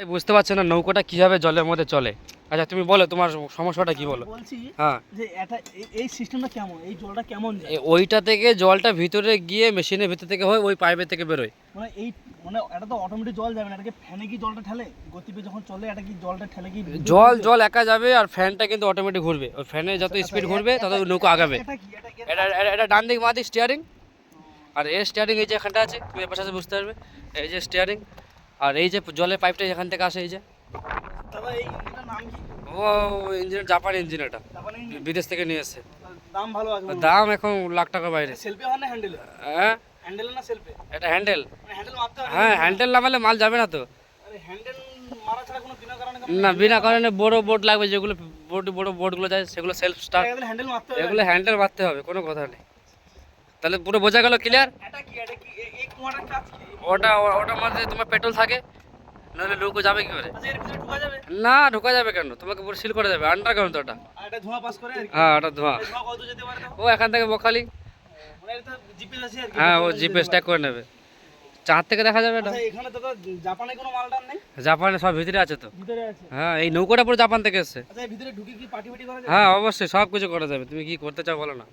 বুঝতে পারছ না নৌকোটা কীভাবে জলের মধ্যে চলে? আচ্ছা তুমি বলো তোমার সমস্যাটা কি বলো? বলছি হ্যাঁ। যে এটা এই- সিস্টেমটা কেমন? এই জলটা কেমন যায়? ওইটা থেকে জলটা ভিতরে গিয়ে মেশিনের ভিতর থেকে হয় ওই পাইপের থেকে বেরোয়। মানে এই মানে এটা তো অটোমেটিক জল যাবে না এটাকে ফ্যানে কি জলটা ঠেলে? গতিবে যখন চলে এটা কি জলটা ঠেলে কি জল জল একা যাবে আর ফ্যানটা কিন্তু অটোমেটিক ঘুরবে। ওই ফ্যানে যত স্পিড ঘুরবে তত নৌকো আগাবে। এটা এটা ডান দিক বাঁ দিক স্টিয়ারিং আর এর স্টিয়ারিং এই যে এখানটা আছে তুমি এর পাশে বুঝতে পারবে। এই যে স্টিয়ারিং আর এই যে জলের পাইপটা এখান থেকে আসে এই যে। ও ইঞ্জিন জাপান ইঞ্জিন এটা। বিদেশ থেকে নিয়ে এসছে। দাম ভালো আছে দাম এখন লাখ টাকার বাইরে। সেলফি হয় না হ্যান্ডেলে হ্যাঁ? হ্যান্ডেল না সেলফি এটা হ্যান্ডেল হ্যান্ডেল মারতে হবে। হ্যাঁ হ্যান্ডেল লাগালে মাল যাবে না তো। আরে হ্যান্ডেল মারা ছাড়া কোনো বিনা কারণে না বিনা কারণে বড় বোট লাগবে যেগুলো বড় বড় বোটগুলো যায় সেগুলো সেলফ স্টার্ট হ্যান্ডেল মারতে হবে। এগুলো হ্যান্ডেল মারতে হবে কোনো কথা নেই। তাহলে পুরো বোঝা গেল ক্লিয়ার এটা কি এটা কি? এই কুয়াটার কাজ কি? ওটা ওটার মধ্যে তোমার পেট্রোল থাকে নাহলে নৌকো যাবে কি করে? না ঢোকা যাবে কেন? তোমাকে পুরো সিল করে যাবে আন্ডারগ্রাউন্ড তো ওটা। হ্যাঁ ওটা ধোঁয়া। ও এখান থেকে বখালি মানে হ্যাঁ ও জিপিএস ট্যাগ করে নেবে। চাঁদ থেকে দেখা যাবে এটা। আচ্ছা এখানে তো তো জাপানে কোনো মালটার নেই? জাপানে সব ভিতরে আছে তো। ভিতরে আছে? হ্যাঁ এই নৌকোটা পুরো জাপান থেকে এসছে। আচ্ছা ভিতরে ঢুকে কি পার্টি পার্টি করা যায় হ্যাঁ অবশ্যই সব কিছু করা যাবে। তুমি কি করতে চাও বলো না।